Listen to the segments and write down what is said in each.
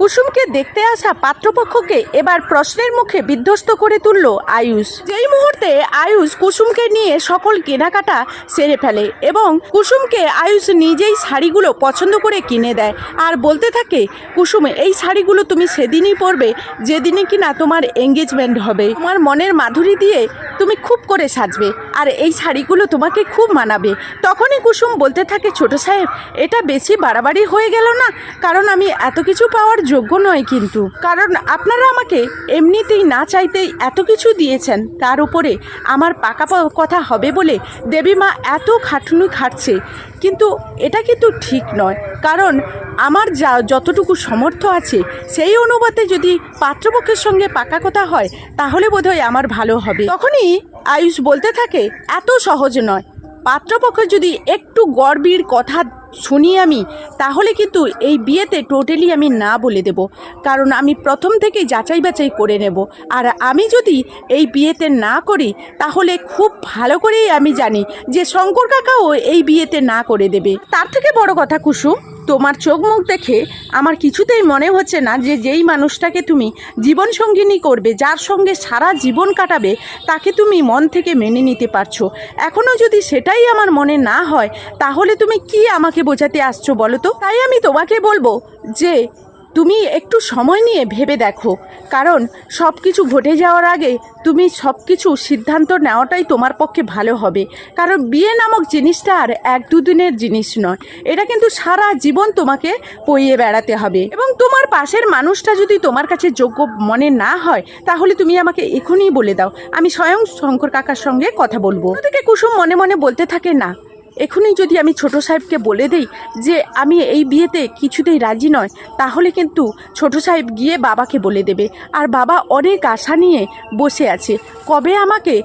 কুসুমকে দেখতে আসা পাত্রপক্ষকে এবার প্রশ্নের মুখে বিধ্বস্ত করে তুলল আয়ুষ। যেই মুহূর্তে আয়ুষ কুসুমকে নিয়ে সকল কেনাকাটা সেরে ফেলে এবং কুসুমকে আয়ুষ নিজেই শাড়িগুলো পছন্দ করে কিনে দেয় আর বলতে থাকে, কুসুম, এই শাড়িগুলো তুমি সেদিনই পরবে যেদিনই কিনা তোমার এঙ্গেজমেন্ট হবে। তোমার মনের মাধুরী দিয়ে তুমি খুব করে সাজবে। আর এই শাড়িগুলো তোমাকে খুব মানাবে। তখনই কুসুম বলতে থাকে, ছোট সাহেব, এটা বেশি বাড়াবাড়ি হয়ে গেল না? কারণ আমি এত কিছু পাওয়ার যোগ্য নয় কিন্তু। কারণ আপনারা আমাকে এমনিতেই না চাইতেই এত কিছু দিয়েছেন। তার উপরে আমার পাকা কথা হবে বলে দেবী মা এত খাটুনি খাটছে। কিন্তু এটা কিন্তু ঠিক নয়। কারণ আমার যা যতটুকু সমর্থ আছে, সেই অনুপাতে যদি পাত্রপক্ষের সঙ্গে পাকা কথা হয়, তাহলে বোধহয় আমার ভালো হবে। তখনই আয়ুষ বলতে থাকে, এত সহজ নয়। পাত্রপক্ষ যদি একটু গর্বীর কথা শুনি আমি, তাহলে কিন্তু এই বিয়েতে টোটালি আমি না বলে দেব। কারণ আমি প্রথম থেকেই যাচাই বাছাই করে নেব। আর আমি যদি এই বিয়েতে না করি, তাহলে খুব ভালো করেই আমি জানি যে শঙ্কর কাকাও এই বিয়েতে না করে দেবে। তার থেকে বড় কথা কুসুম তোমার চোখ মুখ দেখে আমার কিছুতেই মনে হচ্ছে না যে যেই মানুষটাকে তুমি জীবন সঙ্গিনী করবে, যার সঙ্গে সারা জীবন কাটাবে, তাকে তুমি মন থেকে মেনে নিতে পারছ। এখনও যদি সেটাই আমার মনে না হয়, তাহলে তুমি কি আমাকে বোঝাতে আসছো বলো তো? তাই আমি তোমাকে বলব যে তুমি একটু সময় নিয়ে ভেবে দেখো, কারণ সব কিছু ঘটে যাওয়ার আগে তুমি সব কিছু সিদ্ধান্ত নেওয়াটাই তোমার পক্ষে ভালো হবে। কারণ বিয়ে নামক জিনিসটা আর এক দুদিনের জিনিস নয়। এটা কিন্তু সারা জীবন তোমাকে পইয়ে বেড়াতে হবে। এবং তোমার পাশের মানুষটা যদি তোমার কাছে যোগ্য মনে না হয়, তাহলে তুমি আমাকে এখনই বলে দাও। আমি স্বয়ং শঙ্কর কাকার সঙ্গে কথা বলব। থেকে কুসুম মনে মনে বলতে থাকে, না এখনই যদি আমি ছোট সাহেবকে বলে দেই যে আমি এই বিয়েতে কিছুতেই রাজি নয়, তাহলে কিন্তু ছোট সাহেব গিয়ে বাবাকে বলে দেবে। আর বাবা অনেক আশা নিয়ে বসে আছে। কবে আমাকে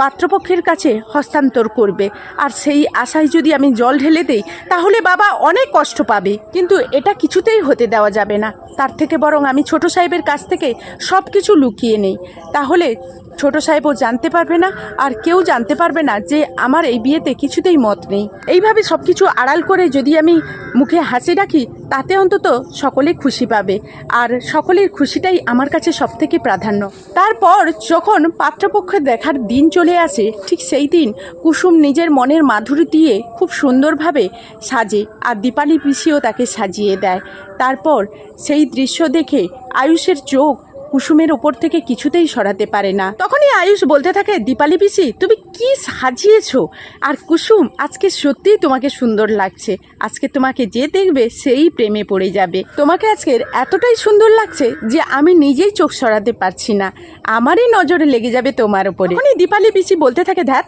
পাত্রপক্ষের কাছে হস্তান্তর করবে। আর সেই আশায় যদি আমি জল ঢেলে দেই, তাহলে বাবা অনেক কষ্ট পাবে। কিন্তু এটা কিছুতেই হতে দেওয়া যাবে না। তার থেকে বরং আমি ছোট সাহেবের কাছ থেকে সব কিছু লুকিয়ে নেই। তাহলে ছোট সাহেবও জানতে পারবে না, আর কেউ জানতে পারবে না যে আমার এই বিয়েতে কিছুতেই মত নেই। এইভাবে সব কিছু আড়াল করে যদি আমি মুখে হাসি রাখি তাতে অন্তত সকলে খুশি পাবে। আর সকলের খুশিটাই আমার কাছে সব থেকে প্রাধান্য। তারপর যখন পাত্রপক্ষে দেখার দিন চলে আসে, ঠিক সেই দিন কুসুম নিজের মনের মাধুরী দিয়ে খুব সুন্দরভাবে সাজে আর দীপালি পিসিও তাকে সাজিয়ে দেয়। তারপর সেই দৃশ্য দেখে আয়ুষের চোখ কুসুমের ওপর থেকে কিছুতেই সরাতে পারে না। তখনই আয়ুষ বলতে থাকে, দীপালি পিসি, তুমি কি সাজিয়েছো? আর কুসুম, আজকে সত্যিই তোমাকে সুন্দর লাগছে। আজকে তোমাকে যে দেখবে, সেই প্রেমে পড়ে যাবে। তোমাকে আজকের এতটাই সুন্দর লাগছে যে আমি নিজেই চোখ সরাতে পারছি না। আমারই নজরে লেগে যাবে তোমার তখনই দীপালি পিসি বলতে থাকে, ধ্যাত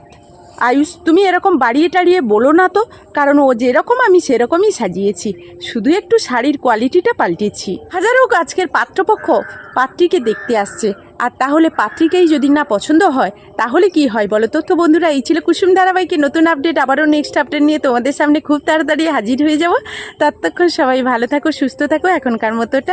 আয়ুষ, তুমি এরকম বাড়িয়ে টাড়িয়ে বলো না তো, কারণ ও যেরকম আমি সেরকমই সাজিয়েছি। শুধু একটু শাড়ির কোয়ালিটিটা পাল্টেছি। হাজারো আজকের পাত্রপক্ষ পাত্রীকে দেখতে আসছে। আর তাহলে পাত্রীকেই যদি না পছন্দ হয়, তাহলে কি হয় বলো তো? তো বন্ধুরা, এই ছিল কুসুম ধারাবাহিকে নতুন আপডেট আবারও নেক্সট আপডেট নিয়ে তোমাদের সামনে খুব তাড়াতাড়ি হাজির হয়ে যাব। ততক্ষণ সবাই ভালো থাকো, সুস্থ থাকো, এখনকার মতোটা।